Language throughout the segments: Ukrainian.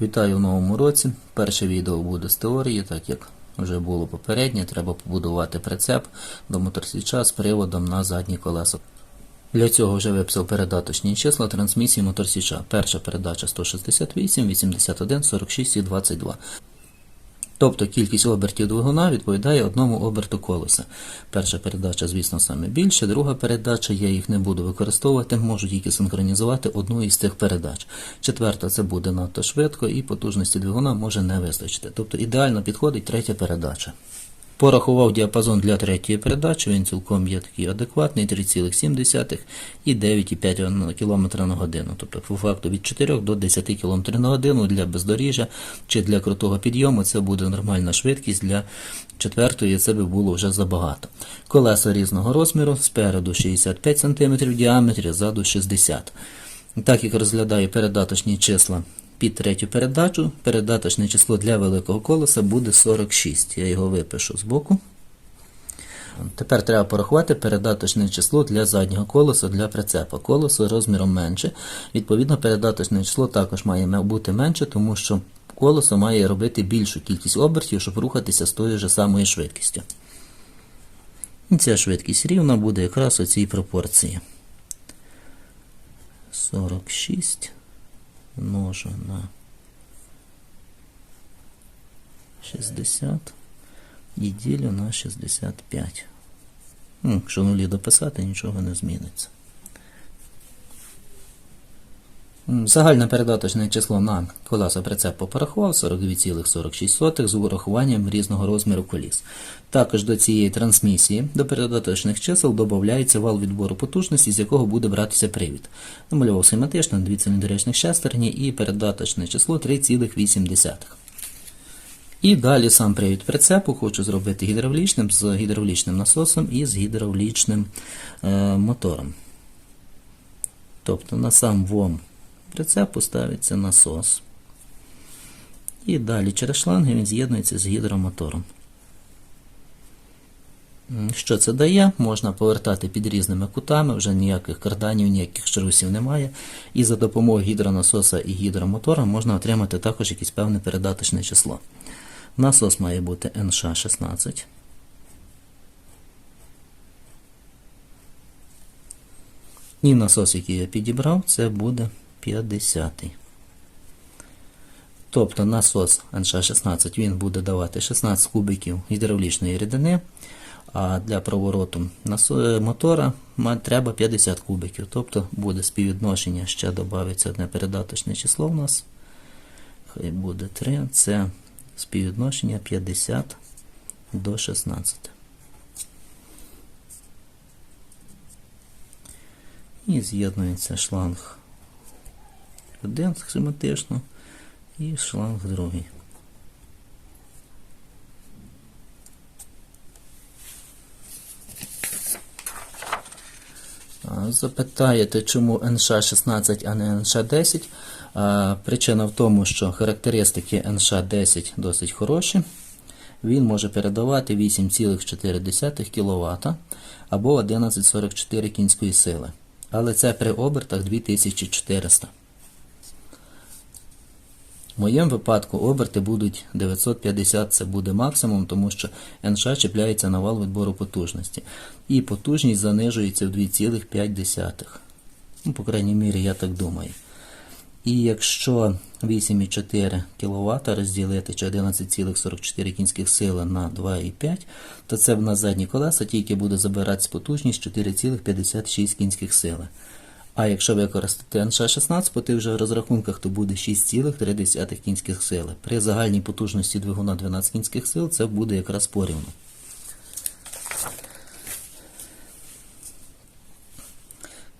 Вітаю в новому році. Перше відео буде з теорії, так як вже було попереднє, треба побудувати прицеп до моторсвіча з приводом на задні колеса. Для цього вже виписав передаточні числа трансмісії моторсвіча. Перша передача 168, 81, 46 і 22. Тобто кількість обертів двигуна відповідає одному оберту колеса. Перша передача, звісно, саме більше, друга передача, я їх не буду використовувати, можу тільки синхронізувати одну із цих передач. Четверта це буде надто швидко і потужності двигуна може не вистачити. Тобто ідеально підходить третя передача. Порахував діапазон для третьої передачі, він цілком є такий адекватний 3,7 і 9,5 км на годину. Тобто, по факту від 4 до 10 км на годину для бездоріжжя чи для крутого підйому це буде нормальна швидкість. Для четвертої це би було вже забагато. Колеса різного розміру, спереду 65 см в діаметрі, ззаду 60 Так як розглядаю передаточні числа під третю передачу, передаточне число для великого колеса буде 46. Я його випишу збоку. Тепер треба порахувати передаточне число для заднього колеса для прицепа. Колесо розміром менше. Відповідно, передаточне число також має бути менше, тому що колесо має робити більшу кількість обертів, щоб рухатися з тою ж самою швидкістю. І ця швидкість рівна буде якраз у цій пропорції. 46 множу на 60 і ділю на 65. Ну, Якщо нулі дописати, нічого не зміниться. Загальне передаточне число на колеса прицепу порахував 42,46 з урахуванням різного розміру коліс. Також до цієї трансмісії до передаточних чисел додається вал відбору потужності, з якого буде братися привід. Намалював схематично дві циліндричних шестерні і передаточне число 3,8. І далі сам привід прицепу хочу зробити гідравлічним з гідравлічним насосом і з гідравлічним е, мотором. Тобто на сам ВОМ прицепу ставиться насос. І далі через шланги він з'єднується з гідромотором. Що це дає? Можна повертати під різними кутами, вже ніяких карданів, ніяких шрусів немає. І за допомогою гідронасоса і гідромотора можна отримати також якесь певне передаточне число. Насос має бути NШ16. І насос, який я підібрав, це буде 50. Тобто насос NШ16 він буде давати 16 кубиків гідравлічної рідини, а для провороту мотора треба 50 кубиків. Тобто буде співвідношення, ще додається одне передаточне число в нас. Хай буде 3. Це співвідношення 50 до 16. І з'єднується шланг один схематично і шланг другий. Запитаєте, чому НШ16, а не НШ10? Причина в тому, що характеристики НШ10 досить хороші. Він може передавати 8,4 кВт або 11,44 кінської сили. Але це при обертах 2400. В моєму випадку оберти будуть 950, це буде максимум, тому що НШ чіпляється на вал відбору потужності. І потужність занижується в 2,5. Ну, по крайній мірі, я так думаю. І якщо 8,4 кВт розділити чи 11,44 кінських сили на 2,5, то це на задні колеса тільки буде забиратися потужність 4,56 кінських сили. А якщо використати НШ-16 по тих же розрахунках, то буде 6,3 кінських сили. При загальній потужності двигуна 12 кінських сил це буде якраз порівну.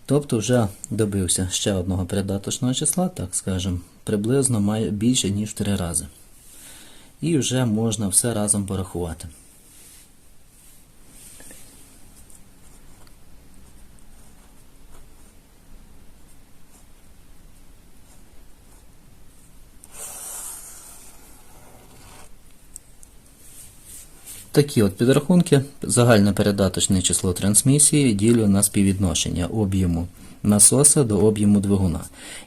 Тобто вже добився ще одного передаточного числа, так скажемо, приблизно має більше, ніж в 3 рази. І вже можна все разом порахувати. Такі от підрахунки. Загальне передаточне число трансмісії ділю на співвідношення об'єму насоса до об'єму двигуна.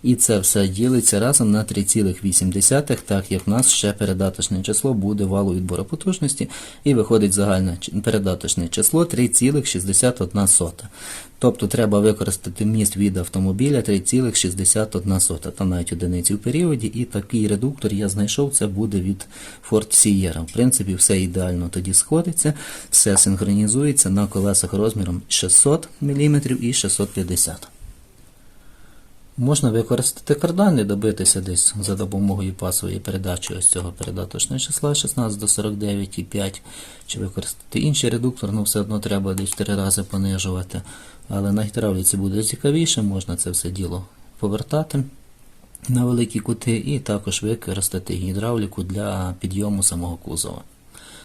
І це все ділиться разом на 3,8, так як в нас ще передаточне число буде валу відбору потужності, і виходить загальне передаточне число 3,61. Тобто треба використати міст від автомобіля 3,61 та навіть одиниці в періоді, і такий редуктор я знайшов, це буде від Ford Sierra. В принципі, все ідеально тоді сходиться, все синхронізується на колесах розміром 600 мм і 650 Можна використати кардан і добитися десь за допомогою пасової передачі ось цього передаточного числа 16 до 49,5, чи використати інший редуктор, ну все одно треба десь 4 рази понижувати. Але на гідравліці буде цікавіше, можна це все діло повертати на великі кути і також використати гідравліку для підйому самого кузова.